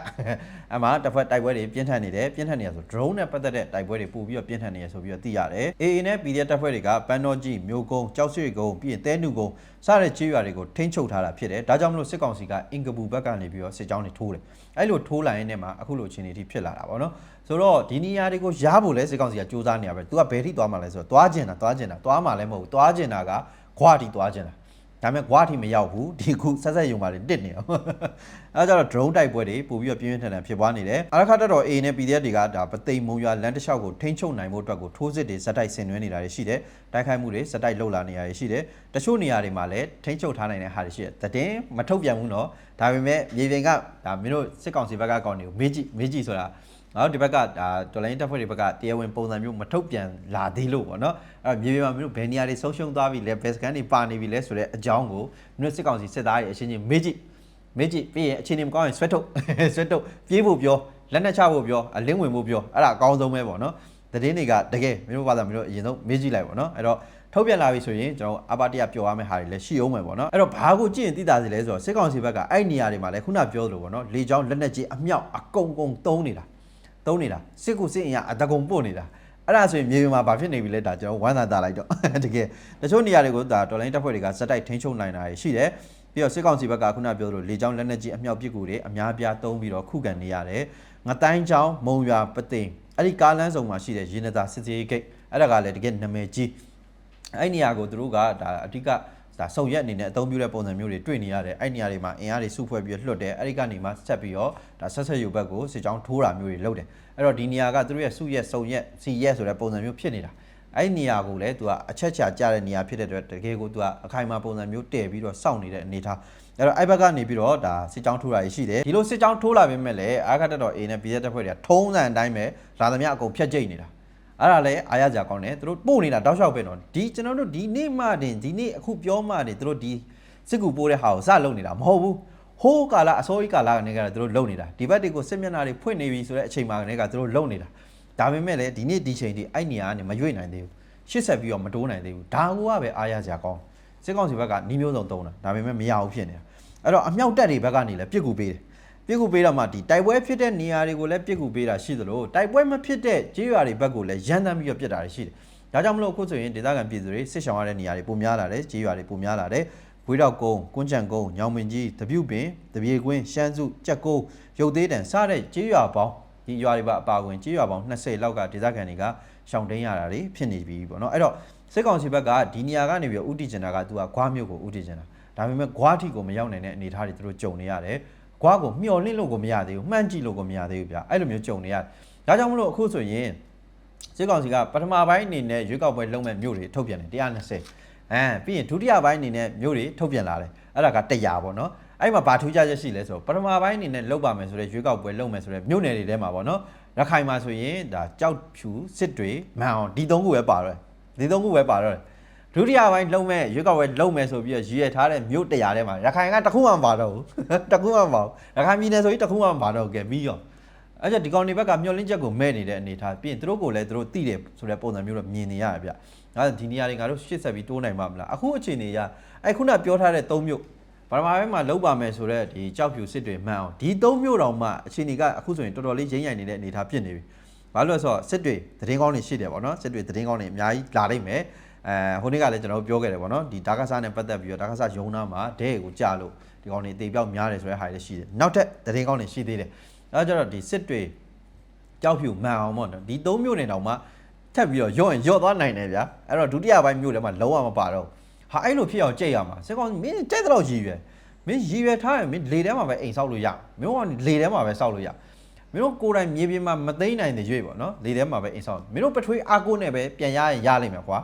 အမှတစ်ဖက်တိုက်ပွဲတွေပြင်းထန်နေတယ်ပြင်းထန်နေရဆို drone နဲ့ပတ်သက်တဲ့တိုက်ပွဲတွေပို့ပြီးတော့ပြင်းထန်နေရဆိုပြီးတော့သိရတယ် AA နဲ့ PDF တပ်ဖွဲ့တွေကပန်တော်ကြီးမြို့ကုန်းကြောက်ဆွေကုန်းပြီးရင်တဲနုကုန်းစတဲ့ကျေးရွာတွေကိုထိန်းချုပ်ထားတာဖြစ်တယ်ဒါကြောင့်မလို့စစ်ကောင်စီကအင်ကပူဘက်ကနေပြီးတော့စစ်ကြောင်းတွေထိုးတယ်အဲ့လိုထိုးလာရင်လည်းမှာအခုလိုအခြေအနေထိဖြစ်လာတာပေါ့နော်ဆိုတော့ဒီနေရာတွေကိုရဖို့လဲစစ်ကောင်စီကစူးစမ်းနေရပဲ။ तू ကဘယ်ထိသွားမှလဲဆိုတော့သွားကျင်တာသွားကျင်တာသွားမှလည်းမဟုတ်ဘူး။သွားကျင်တာကခွာတီသွားကျင်တာ။ ဒါပေမဲ့ခွာတီမရောက်ဘူး။ဒီခုဆက်ဆက်ယုံပါလေတစ်နေအောင်။အဲဒါကြတော့ drone တိုက်ပွဲတွေပို့ပြီးတော့ပြင်းပြင်းထန်ထန်ဖြစ်ပွားနေတယ်။အရခတ်တက်တော် A နဲ့ PDF တွေကဒါပသိမ်မုံရွာလမ်းတစ်လျှောက်ကိုထိန်းချုပ်နိုင်ဖို့အတွက်ကိုထိုးစစ်တွေဇက်တိုက်ဆင်နွှဲနေတာတွေရှိတယ်။တိုက်ခိုက်မှုတွေဇက်တိုက်လှုပ်လာနေတာတွေရှိတယ်။တချို့နေရာတွေမှာလည်းထိန်းချုပ်ထားနိုင်တဲ့ဟာတွေရှိတယ်။သတင်းမထုတ်ပြန်ဘူးနော်။ဒါပေမဲ့မြေပြင်ကဒါမင်းတို့စစ်ကောင်စီဘက်ကကောင်တွေကိုမေးကြည့်မေးကြည့်ဆိုတာ နော်ဒီဘက်ကဒါတော်လိုင်းတပ်ဖွဲ့တွေဘက်ကတရားဝင်ပုံစံမျိုးမထုတ်ပြန်လာသေးလို့ပေါ့နော်အဲ့မြေပြင်မှာမျိုးဘယ်နေရာတွေဆုံးရှုံးသွားပြီလဲဘယ်စကန်တွေပါနေပြီလဲဆိုတဲ့အကြောင်းကိုမြို့စစ်ကောင်စီစစ်သားတွေအချင်းချင်းမေးကြည့်မေးကြည့်ပြီးရင်အချင်းချင်းမကောင်းရင်ဆွဲထုတ်ဆွဲထုတ်ပြေးဖို့ပြောလက်နက်ချဖို့ပြောအလင်းဝင်ဖို့ပြောအဲ့ဒါအကောင်းဆုံးပဲပေါ့နော်သတင်းတွေကတကယ်မင်းတို့ဘာသာမင်းတို့အရင်ဆုံးမေးကြည့်လိုက်ပေါ့နော်အဲ့တော့ထုတ်ပြန်လာပြီဆိုရင်ကျွန်တော်အပါတရပျော်ရမယ့်ဟာတွေလည်းရှိအောင်မယ်ပေါ့နော်အဲ့တော့ဘာကိုကြည့်ရင်သိတာစီလဲဆိုတော့စစ်ကောင်စီဘက်ကအဲ့နေရာတွေမှာလည်းခုနပြောသလိုပေါ့နော်လေချောင်းလက်နက်ကြီးအမြောက်အကုန်ကုန်သုံးနေတာ သုံးနေတာစစ်ကူစစ်အင်အားအတကုံပို့နေတာအဲ့ဒါဆိုရင်မြေပြင်မှာဘာဖြစ်နေပြီလဲဒါကျွန်တော်ဝမ်းသာတာလိုက်တော့တကယ်တချို့နေရာတွေကိုဒါတော်လိုင်းတပ်ဖွဲ့တွေကစက်တိုက်ထိန်းချုပ်နိုင်တာရှိတယ်ပြီးတော့စစ်ကောင်စီဘက်ကခုနပြောသလိုလေချောင်းလက်နက်ကြီးအမြောက်ပစ်ကူတွေအများပြားသုံးပြီးတော့ခုခံနေရတယ်ငတိုင်းချောင်းမုံရွာပသိမ်အဲ့ဒီကားလမ်းစုံမှာရှိတဲ့ရေနတာစစ်စေးဂိတ်အဲ့ဒါကလည်းတကယ်နာမည်ကြီးအဲ့နေရာကိုသူတို့ကဒါအဓိက ဒါစုံရက်အနေနဲ့အသုံးပြုတဲ့ပုံစံမျိုးတွေတွေ့နေရတယ်အဲ့နေရာတွေမှာအင်အားတွေစုဖွဲ့ပြီးလွှတ်တယ်အဲ့ဒီကနေမှဆက်ပြီးတော့ဒါဆက်ဆက်ယူဘက်ကိုစစ်ကြောင်းထိုးတာမျိုးတွေလုပ်တယ်အဲ့တော့ဒီနေရာကသူတို့ရဲ့စုရက်စုံရက်စီရက်ဆိုတဲ့ပုံစံမျိုးဖြစ်နေတာအဲ့ဒီနေရာကိုလည်းသူကအချက်ချာကြတဲ့နေရာဖြစ်တဲ့အတွက်တကယ်ကိုသူကအခိုင်အမာပုံစံမျိုးတည်ပြီးတော့စောင့်နေတဲ့အနေထားအဲ့တော့အဲ့ဘက်ကနေပြီးတော့ဒါစစ်ကြောင်းထိုးတာရှိတယ်ဒီလိုစစ်ကြောင်းထိုးလာပေမဲ့လည်းအာခတ်တက်တော် A နဲ့ B တက်ဖွဲ့တွေကထုံးစံအတိုင်းပဲလာသမျှအကုန်ဖြတ်ကျိတ်နေတာ အဲ့ဒါလည်းအားရကြကောင်းတယ်သူတို့ပို့နေတာတောက်လျှောက်ပဲတော့ဒီကျွန်တော်တို့ဒီနေ့မှတင်ဒီနေ့အခုပြောမှတင်သူတို့ဒီစစ်ကူပိုးတဲ့ဟာကိုစလုပ်နေတာမဟုတ်ဘူးဟိုးကာလအစိုးရကာလကနေကသူတို့လုပ်နေတာဒီဘက်တွေကိုစစ်မျက်နှာတွေဖွင့်နေပြီဆိုတဲ့အချိန်မှကနေကသူတို့လုပ်နေတာဒါပေမဲ့လည်းဒီနေ့ဒီချိန်ထိအဲ့နေရာကနေမရွေ့နိုင်သေးဘူးရှစ်ဆက်ပြီးတော့မတိုးနိုင်သေးဘူးဒါကပဲအားရကြကောင်းစစ်ကောင်စီဘက်ကနှီးမျိုးစုံတုံးတာဒါပေမဲ့မရဘူးဖြစ်နေတာအဲ့တော့အမြောက်တက်တွေဘက်ကနေလည်းပြစ်ကူပေးတယ် ပြစ်ကူပေးတော့မှဒီတိုက်ပွဲဖြစ်တဲ့နေရာတွေကိုလည်းပြစ်ကူပေးတာရှိသလိုတိုက်ပွဲမဖြစ်တဲ့ကြေးရွာတွေဘက်ကိုလည်းရန်တမ်းပြီးတော့ပြစ်တာတွေရှိတယ်။ဒါကြောင့်မလို့အခုဆိုရင်ဒေသခံပြည်သူတွေစစ်ဆောင်ရတဲ့နေရာတွေပုံများလာတယ်ကြေးရွာတွေပုံများလာတယ်။ဝေးတော့ကုန်း၊ကွန်းချံကုန်း၊ညောင်မင်ကြီး၊တပြုတ်ပင်၊တပြေကွင်း၊ရှမ်းစု၊ကြက်ကုန်း၊ရုပ်သေးတန်စတဲ့ကြေးရွာပေါင်းဒီရွာတွေပါအပါဝင်ကြေးရွာပေါင်း20လောက်ကဒေသခံတွေကရှောင်တိန်ရတာတွေဖြစ်နေပြီပေါ့နော်။အဲ့တော့စစ်ကောင်စီဘက်ကဒီနေရာကနေပြီးတော့ဥတီကျင်တာကသူကဂွားမျိုးကိုဥတီကျင်တာဒါပေမဲ့ဂွားထိကိုမရောက်နိုင်တဲ့အနေအထားတွေသူတို့ကြုံနေရတယ်။ ကွာကိုမျောလင့်လို့ကိုမရသေးဘူးမှန်းကြည့်လို့ကိုမရသေးဘူးဗျအဲ့လိုမျိုးကြုံနေရတယ်ဒါကြောင့်မလို့အခုဆိုရင်စစ်ကောင်စီကပထမပိုင်းအနေနဲ့ရွေးကောက်ပွဲလုံးမဲ့မြို့တွေထုတ်ပြန်တယ်120အဲပြီးရင်ဒုတိယပိုင်းအနေနဲ့မြို့တွေထုတ်ပြန်လာတယ်အဲ့ဒါက100ပေါ့နော်အဲ့မှာဘာထူးခြားချက်ရှိလဲဆိုတော့ပထမပိုင်းအနေနဲ့လောက်ပါမယ်ဆိုတဲ့ရွေးကောက်ပွဲလုံးမယ်ဆိုတဲ့မြို့နယ်တွေထဲမှာပေါ့နော်ရခိုင်မှာဆိုရင်ဒါကြောက်ဖြူစစ်တွေမန်အောင်ဒီသုံးခုပဲပါတော့တယ်ဒီသုံးခုပဲပါတော့တယ် ဒုတိယပိုင်းလုံးမဲ့ရွေးကောက်ပွဲလုံးမဲ့ဆိုပြီးတော့ရည်ရထားတဲ့မြို့တရားထဲမှာရခိုင်ကတခုမှမပါတော့ဘူးတခုမှမပါဘူးရခိုင်ပြည်နယ်ဆိုရင်တခုမှမပါတော့ဘူးကဲပြီးရောအဲ့ကျဒီကောင်တွေဘက်ကမျောလင်းချက်ကိုမဲ့နေတဲ့အနေထားပြီးရင်သူတို့ကိုလည်းသူတို့သိတယ်ဆိုတဲ့ပုံစံမျိုးတော့မြင်နေရတယ်ဗျ။ဒါဒီနေရာတွေငါတို့ရှစ်ဆက်ပြီးတိုးနိုင်မှာမလားအခုအချိန်နေရအဲ့ခုနပြောထားတဲ့၃မြို့ဘာမှပဲမှာလုံးပါမယ်ဆိုတော့ဒီကြောက်ဖြူစစ်တွေမှန်အောင်ဒီ၃မြို့တောင်မှအချိန်ကြီးကအခုဆိုရင်တော်တော်လေးရင်းရိုင်နေတဲ့အနေထားဖြစ်နေပြီ။ဘာလို့လဲဆိုတော့စစ်တွေသတင်းကောင်းတွေရှိတယ်ပေါ့နော်စစ်တွေသတင်းကောင်းတွေအများကြီးလာနိုင်မယ်။ အဲဟိုနေ့ကလည်းကျွန်တော်တို့ပြောခဲ့တယ်ပေါ့နော်ဒီဒါကဆာနဲ့ပတ်သက်ပြီးတော့ဒါကဆာယုံနာမှာဒဲကိုကြာလို့ဒီကောင်တွေတေပြောက်များတယ်ဆိုတဲ့ဟာတွေရှိတယ်။နောက်ထပ်သတင်းကောင်းတွေရှိသေးတယ်။အဲဒါကြတော့ဒီစစ်တွေကြောက်ဖြူမှန်အောင်ပေါ့နော်ဒီ၃မျိုးနဲ့တောင်မှထပ်ပြီးတော့ရော့ရင်ရော့သွားနိုင်တယ်ဗျာအဲ့တော့ဒုတိယပိုင်းမျိုးထဲမှာလုံးဝမပါတော့ဟာအဲ့လိုဖြစ်အောင်ကြိတ်ရမှာစကောင်းမင်းကြိတ်တော့ရည်ရွယ်မင်းရည်ရွယ်ထားရင်မင်းလေထဲမှာပဲအိမ်ဆောက်လို့ရမင်းကလေထဲမှာပဲဆောက်လို့ရမင်းတို့ကိုယ်တိုင်မြေပြင်မှာမသိနိုင်တဲ့ရွေ့ပေါ့နော်လေထဲမှာပဲအိမ်ဆောက်မင်းတို့ပထွေးအာကိုနဲ့ပဲပြန်ရရင်ရလိမ့်မယ်ကွာ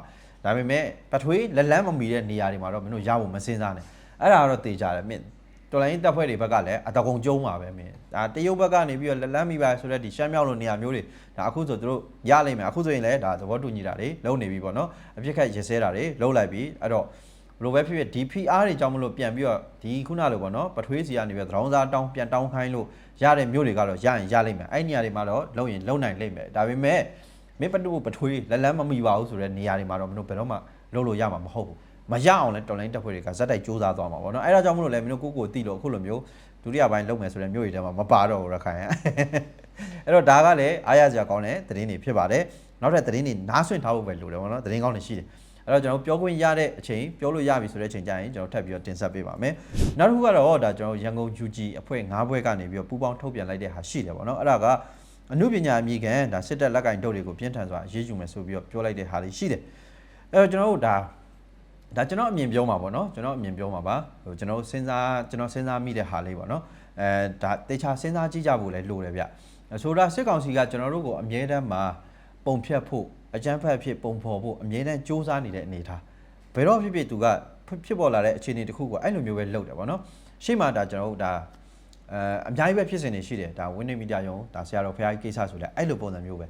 ဒါပေမဲ့ပထွေးလက်လန်းမမီတဲ့နေရာတွေမှာတော့မင်းတို့ရဖို့မစင်စားနဲ့အဲ့ဒါကတော့တေချာတယ်မင်းတော်လိုင်းတပ်ဖွဲ့တွေဘက်ကလည်းအတကုံကျုံးပါပဲမင်းဒါတရုတ်ဘက်ကနေပြီးတော့လက်လန်းမိပါဆိုတဲ့ဒီရှမ်းမြောက်လိုနေရာမျိုးတွေဒါအခုဆိုသူတို့ရလိမ့်မယ်အခုဆိုရင်လည်းဒါသဘောတူညီတာတွေလုံနေပြီပေါ့နော်အပြစ်ခတ်ရစဲတာတွေလုံလိုက်ပြီအဲ့တော့ဘလိုပဲဖြစ်ဖြစ်ဒီ PR တွေကြောင့်မလို့ပြန်ပြီးတော့ဒီခုနလိုပေါ့နော်ပထွေးစီကနေပြီးတော့သရောင်းစားတောင်းပြန်တောင်းခိုင်းလို့ရတဲ့မျိုးတွေကတော့ရရင်ရလိမ့်မယ်အဲ့နေရာတွေမှာတော့လုံရင်လုံနိုင်လိမ့်မယ်ဒါပေမဲ့ မင်းပတူပထွေးလက်လန်းမမိပါဘူးဆိုတဲ့နေရာတွေမှာတော့မင်းတို့ဘယ်တော့မှလုံလို့ရမှာမဟုတ်ဘူးမရအောင်လဲတော်လိုင်းတက်ဖွဲ့တွေကဇက်တိုက်စူးစမ်းသွားမှာပေါ့နော်အဲ့ဒါကြောင့်မလို့လဲမင်းတို့ကိုကိုတီလို့အခုလိုမျိုးဒုတိယပိုင်းလုပ်မယ်ဆိုတဲ့မျိုးတွေထဲမှာမပါတော့ဘူးရခိုင်အဲ့တော့ဒါကလည်းအားရစရာကောင်းတဲ့သတင်းတွေဖြစ်ပါတယ်နောက်ထပ်သတင်းတွေနားဆွင့်ထားဖို့ပဲလိုတယ်ပေါ့နော်သတင်းကောင်းတွေရှိတယ်အဲ့တော့ကျွန်တော်ပြောခွင့်ရတဲ့အချိန်ပြောလို့ရပြီဆိုတဲ့အချိန်ကျရင်ကျွန်တော်ထပ်ပြီးတော့တင်ဆက်ပေးပါမယ်နောက်တစ်ခုကတော့ဒါကျွန်တော်ရန်ကုန် UG အဖွဲ့၅ဘွဲကနေပြီးတော့ပူးပေါင်းထုတ်ပြန်လိုက်တဲ့ဟာရှိတယ်ပေါ့နော်အဲ့ဒါက အမှုပညာအမိခံဒါစစ်တပ်လက်ကင်တုပ်တွေကိုပြင်းထန်စွာအရေးယူမယ်ဆိုပြီးတော့ပြောလိုက်တဲ့ဟာလေးရှိတယ်အဲ့တော့ကျွန်တော်တို့ဒါဒါကျွန်တော်အမြင်ပြောမှာပေါ့နော်ကျွန်တော်အမြင်ပြောမှာပါဟိုကျွန်တော်စဉ်းစားကျွန်တော်စဉ်းစားမိတဲ့ဟာလေးပေါ့နော်အဲဒါတေချာစဉ်းစားကြည့်ကြဖို့လည်းလိုတယ်ဗျဆိုတာစစ်ကောင်စီကကျွန်တော်တို့ကိုအမြဲတမ်းမှာပုံဖြတ်ဖို့အကြမ်းဖက်ဖြစ်ပုံဖော်ဖို့အမြဲတမ်းစ조사နေတဲ့အနေထားဘယ်တော့ဖြစ်ဖြစ်သူကဖြစ်ပေါ်လာတဲ့အခြေအနေတစ်ခုကိုအဲ့လိုမျိုးပဲလုပ်တယ်ပေါ့နော်ရှေ့မှာဒါကျွန်တော်တို့ဒါ အဲအများကြီးပဲဖြစ်စဉ်တွေရှိတယ်ဒါဝင်းနေမီဒီယာယုံဒါဆရာတော်ဖခင်ကြီးကိစ္စဆိုလဲအဲ့လိုပုံစံမျိုးပဲ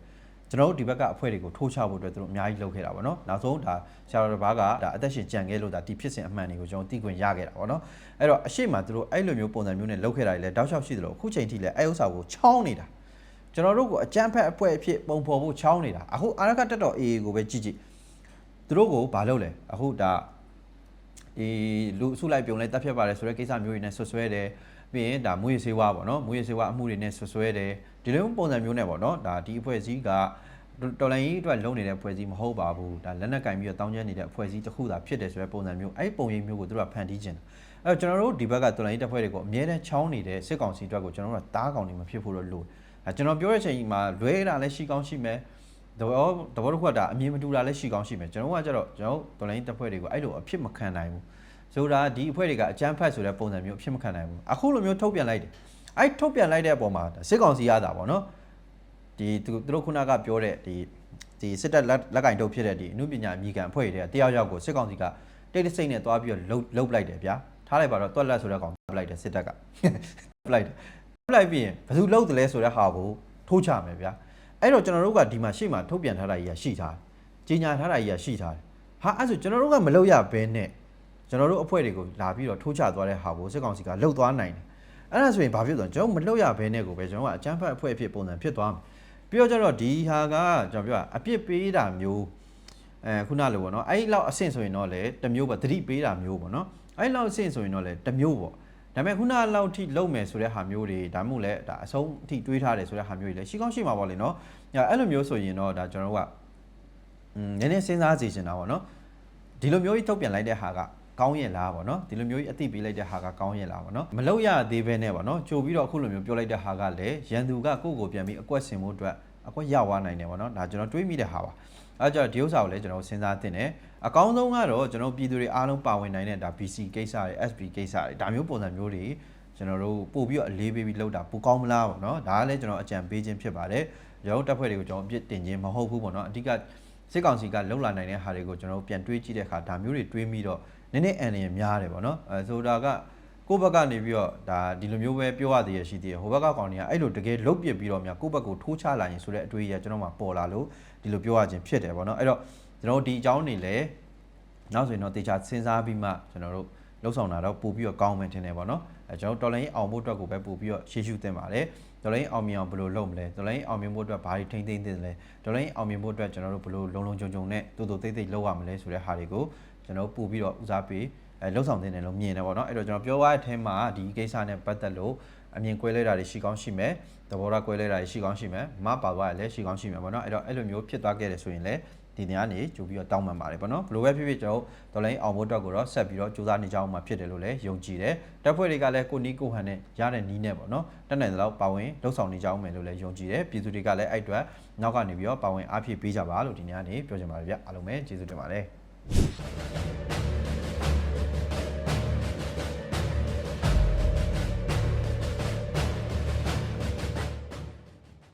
ကျွန်တော်တို့ဒီဘက်ကအဖွဲတွေကိုထိုးချဖို့အတွက်သူတို့အများကြီးလုပ်ခဲ့တာပေါ့နော်နောက်ဆုံးဒါဆရာတော်တစ်ပါးကဒါအသက်ရှင်ကြံခဲ့လို့ဒါဒီဖြစ်စဉ်အမှန်တွေကိုကျွန်တော်သိခွင့်ရခဲ့တာပေါ့နော်အဲ့တော့အရှိမသူတို့အဲ့လိုမျိုးပုံစံမျိုးနဲ့လုပ်ခဲ့တာတွေလည်းတောက်လျှောက်ရှိတယ်လို့အခုချိန်ထိလည်းအဲ့ဥစ္စာကိုချောင်းနေတာကျွန်တော်တို့ကိုအကြမ်းဖက်အဖွဲအဖြစ်ပုံဖော်ဖို့ချောင်းနေတာအခုအာရခတက်တော် AA ကိုပဲကြည့်ကြည့်သူတို့ကိုဘာလုပ်လဲအခုဒါဒီလူအစုလိုက်ပြုံလိုက်တပ်ဖြတ်ပါတယ်ဆိုတဲ့ကိစ္စမျိုးတွေနဲ့ဆွဆွဲတယ် ပြီးရင်ဒါမူရစေဝါပေါ့နော်မူရစေဝါအမှုတွေနဲ့ဆွဆွဲတယ်ဒီလိုပုံစံမျိုးနဲ့ပေါ့နော်ဒါဒီအဖွဲ့အစည်းကတော်လိုင်းကြီးအတွက်လုံနေတဲ့ဖွဲ့စည်းမဟုတ်ပါဘူးဒါလက်နက်ကင်ပြီးတော့တောင်းကျမ်းနေတဲ့ဖွဲ့စည်းတစ်ခုသာဖြစ်တယ်ဆိုတဲ့ပုံစံမျိုးအဲ့ပုံရိပ်မျိုးကိုသူတို့ကဖန်တီးခြင်းအဲ့တော့ကျွန်တော်တို့ဒီဘက်ကတော်လိုင်းကြီးတပ်ဖွဲ့တွေကိုအမြဲတမ်းချောင်းနေတဲ့စစ်ကောင်စီအတွက်ကိုကျွန်တော်တို့ကတားကောင်နေမဖြစ်ဖို့တော့လိုတယ်ကျွန်တော်ပြောတဲ့အချိန်မှာလွဲတာလည်းရှိကောင်းရှိမယ်တဘောတဘောတစ်ခုကဒါအမြင်မတူတာလည်းရှိကောင်းရှိမယ်ကျွန်တော်ကကြတော့ကျွန်တော်တော်လိုင်းတပ်ဖွဲ့တွေကိုအဲ့လိုအဖြစ်မခံနိုင်ဘူး ဆိုတာဒီအဖွဲ့တွေကအကြမ်းဖက်ဆိုတဲ့ပုံစံမျိုးအဖြစ်မခံနိုင်ဘူးအခုလိုမျိုးထုတ်ပြန်လိုက်တယ်အဲ့ထုတ်ပြန်လိုက်တဲ့အပေါ်မှာစစ်ကောင်စီရတာပေါ့နော်ဒီသူသူတို့ခုနကပြောတဲ့ဒီဒီစစ်တပ်လက်လက်ကင်ထုတ်ဖြစ်တဲ့ဒီအမှုပညာအမိခံအဖွဲ့တွေတယောက်ယောက်ကိုစစ်ကောင်စီကတိတ်တဆိတ်နဲ့သွားပြီးတော့လှုပ်လှုပ်လိုက်တယ်ဗျာထားလိုက်ပါတော့တွက်လက်ဆိုတဲ့ကောင်ပလိုက်တယ်စစ်တပ်ကပလိုက်တယ်ပလိုက်ပြီးရင်ဘယ်သူလှုပ်တယ်လဲဆိုတဲ့ဟာကိုထိုးချမယ်ဗျာအဲ့တော့ကျွန်တော်တို့ကဒီမှာရှေ့မှာထုတ်ပြန်ထားတာကြီးရရှိထားတယ်ကြီးညာထားတာကြီးရရှိထားတယ်ဟာအဲ့ဆိုကျွန်တော်တို့ကမလုပ်ရဘဲနဲ့ ကျွန်တော်တို့အဖွဲ့တွေကိုလာပြီးတော့ထိုးချသွားတဲ့ဟာကိုစစ်ကောင်စီကလှုပ်သွားနိုင်တယ်။အဲ့ဒါဆိုရင်ဘာဖြစ်သွားလဲကျွန်တော်မလှုပ်ရဘဲနဲ့ကိုပဲကျွန်တော်ကအကြမ်းဖက်အဖွဲ့အဖြစ်ပုံစံဖြစ်သွားမယ်။ပြီးတော့ကျတော့ဒီဟာကကျွန်တော်ပြောတာအပြစ်ပေးတာမျိုးအဲခုနလိုပေါ့နော်။အဲ့လောက်အဆင့်ဆိုရင်တော့လေတစ်မျိုးပေါ့သတိပေးတာမျိုးပေါ့နော်။အဲ့လောက်အဆင့်ဆိုရင်တော့လေတစ်မျိုးပေါ့။ဒါပေမဲ့ခုနလောက်ထိလုံမယ်ဆိုတဲ့ဟာမျိုးတွေဒါမှမဟုတ်လေဒါအဆုံးအထိတွေးထားတယ်ဆိုတဲ့ဟာမျိုးတွေလည်းရှိကောင်းရှိမှာပေါ့လေနော်။အဲ့လိုမျိုးဆိုရင်တော့ဒါကျွန်တော်တို့ကอืมနည်းနည်းစဉ်းစားစီချင်တာပေါ့နော်။ဒီလိုမျိုးကြီးထုတ်ပြန်လိုက်တဲ့ဟာက ကောင်းရဲ့လားဗောနော်ဒီလိုမျိုးကြီးအသိပေးလိုက်တဲ့ဟာကကောင်းရဲ့လားဗောနော်မလောက်ရသေးဘဲနဲ့ဗောနော်ကြိုပြီးတော့အခုလိုမျိုးပြောလိုက်တဲ့ဟာကလည်းရန်သူကကိုယ့်ကိုပြန်ပြီးအကွက်ဆင်မှုအတွက်အကွက်ရဝနိုင်တယ်ဗောနော်ဒါကျွန်တော်တွေးမိတဲ့ဟာပါအဲကြောင့်ဒီဥစ္စာကိုလည်းကျွန်တော်စဉ်းစားသင့်တယ်အကောင်းဆုံးကတော့ကျွန်တော်ပြည်သူတွေအားလုံးပါဝင်နိုင်တဲ့ဒါ BC ကိစ္စတွေ SB ကိစ္စတွေဒါမျိုးပုံစံမျိုးတွေကျွန်တော်တို့ပို့ပြီးတော့အလေးပေးပြီးလောက်တာပိုကောင်းမလားဗောနော်ဒါကလည်းကျွန်တော်အကြံပေးခြင်းဖြစ်ပါတယ်ကျွန်တော်တပ်ဖွဲ့တွေကိုကျွန်တော်အပြစ်တင်ခြင်းမဟုတ်ဘူးဗောနော်အဓိကစစ်ကောင်စီကလုံလာနိုင်တဲ့ဟာတွေကိုကျွန်တော်ပြန်တွေးကြည့်တဲ့အခါဒါမျိုးတွေတွေးပြီးတော့ နည်းနည်းအန်ရများတယ်ဗောနော်အဲဆိုတာကကိုယ့်ဘက်ကနေပြီးတော့ဒါဒီလိုမျိုးပဲပြောရသေးရရှိသေးတယ်ဟိုဘက်ကကောင်တွေကအဲ့လိုတကယ်လုတ်ပစ်ပြီးတော့များကိုယ့်ဘက်ကိုထိုးချလာရင်ဆိုတဲ့အတွေ့အကြုံကျွန်တော်မှပေါ်လာလို့ဒီလိုပြောရခြင်းဖြစ်တယ်ဗောနော်အဲ့တော့ကျွန်တော်တို့ဒီအကြောင်းတွေလည်းနောက်ဆိုရင်တော့တေချာစဉ်းစားပြီးမှကျွန်တော်တို့လှုပ်ဆောင်တာတော့ပို့ပြီးတော့ကောင်းမယ်ထင်တယ်ဗောနော်အဲကျွန်တော်တော်လိုင်းအောင်ဖို့အတွက်ကိုပဲပို့ပြီးတော့ရှေ့ရှုသင့်ပါတယ် တော်လိုင်းအောင်မြင်အောင်ဘယ်လိုလုပ်မလဲတော်လိုင်းအောင်မြင်ဖို့အတွက်ဘာတွေထိမ့်သိမ့်သင့်လဲတော်လိုင်းအောင်မြင်ဖို့အတွက်ကျွန်တော်တို့ဘယ်လိုလုံလုံခြုံခြုံနဲ့တူတူသိသိလုပ်ရမလဲဆိုတဲ့ဟာတွေကိုကျွန်တော်ပို့ပြီးတော့ဦးစားပေးအဲလှုပ်ဆောင်တင်တယ်လို့မြင်တယ်ပေါ့နော်အဲ့တော့ကျွန်တော်ပြောရတဲ့အထဲမှာဒီကိစ္စနဲ့ပတ်သက်လို့အမြင်ကွဲလဲတာတွေရှိကောင်းရှိမယ်သဘောထားကွဲလဲတာတွေရှိကောင်းရှိမယ်မပါသွားရလည်းရှိကောင်းရှိမယ်ပေါ့နော်အဲ့တော့အဲ့လိုမျိုးဖြစ်သွားခဲ့တယ်ဆိုရင်လည်း ဒီနေရာနေကြိုပြီးတော့တောင်းပန်ပါတယ်ပေါ့နော်ဘလိုပဲဖြစ်ဖြစ်ကျွန်တော်ဒေါ်လာရင်းအောင်ဖို့အတွက်ကိုတော့ဆက်ပြီးတော့စူးစမ်းနေကြအောင်မှာဖြစ်တယ်လို့လည်းယုံကြည်တယ်တပ်ဖွဲ့တွေကလည်းကိုနီးကိုဟန်နဲ့ရတဲ့နီးနဲ့ပေါ့နော်တက်နိုင်သလောက်ပါဝင်လှုပ်ဆောင်နေကြအောင်မယ်လို့လည်းယုံကြည်တယ်ပြည်သူတွေကလည်းအဲ့အတွက်နောက်ကနေပြီးတော့ပါဝင်အားဖြည့်ပေးကြပါလို့ဒီနေရာနေပြောချင်ပါတယ်ဗျအားလုံးပဲကျေးဇူးတင်ပါတယ်